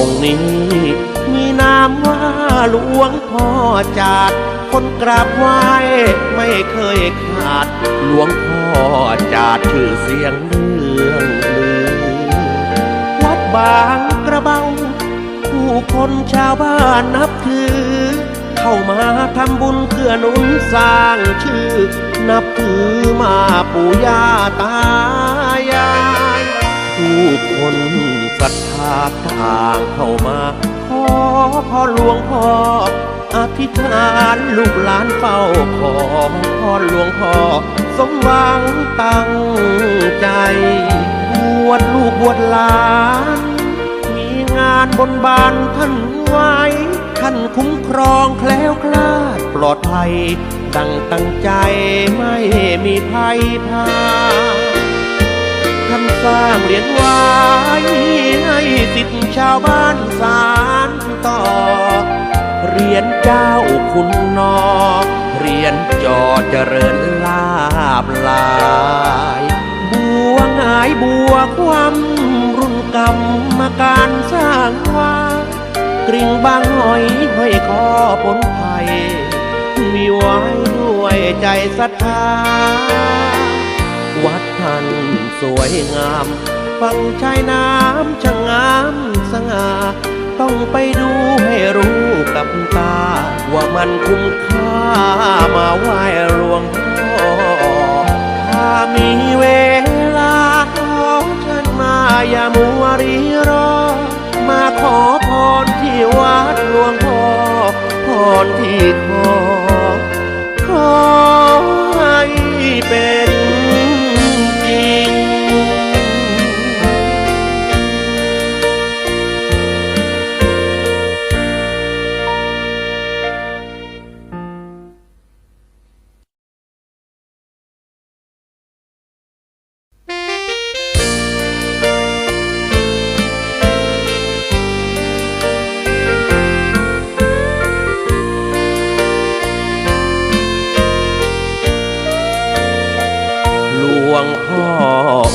องค์นี้ มีนามว่าหลวงพ่อจาดคนกราบไหว้ไม่เคยขาด หลวงพ่อจาดชื่อเสียงเรื่องลือ วัดบางกระเบา ผู้คนชาวบ้านนับถือ เข้ามาทำบุญเพื่อหนุนสร้างชื่อ นับถือมาปู่ย่าตายาย ผู้คนศรัทธาต่างเข้ามาขอพ่อหลวงพ่ออธิษฐานลูกหลานเฝ้าขอพรหลวงพ่อสมหวังตั้งใจ บวชลูกบวชหลาน มีงานบนบานท่านไว้ ท่านคุ้มครองแคล้วคลาดปลอดภัย ดังตั้งใจไม่มีภัยพา สร้างเหรียญไว้ให้สิทธิชาวบ้านสารต่อ เรียนเจ้าคุณนอ เรียนจอเจริญลาบลายบัวหงายบัวความรุ่นกรรมการสร้างไว่ากริ่งบางหอยห้อยคอผลไผ่มีไว้ด้วยใจศรัทธา วัดท่านสวยงามฝั่งชายน้ำช่างงามสง่าต้องไปดูให้รู้กับตา ว่ามันคุ้มค่ามาไหว้หลวงพ่อถ้ามีเวลาขอเชิญมาอย่ามัวรีรอ มาขอพรที่วัดหลวงพ่อพรที่ขอขอให้เป็น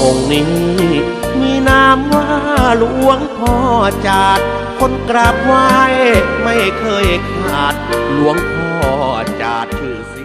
องค์นี้ มีนามว่าหลวงพ่อจาด คนกราบไหว้ไม่เคยขาด หลวงพ่อจาดชื่อเสีย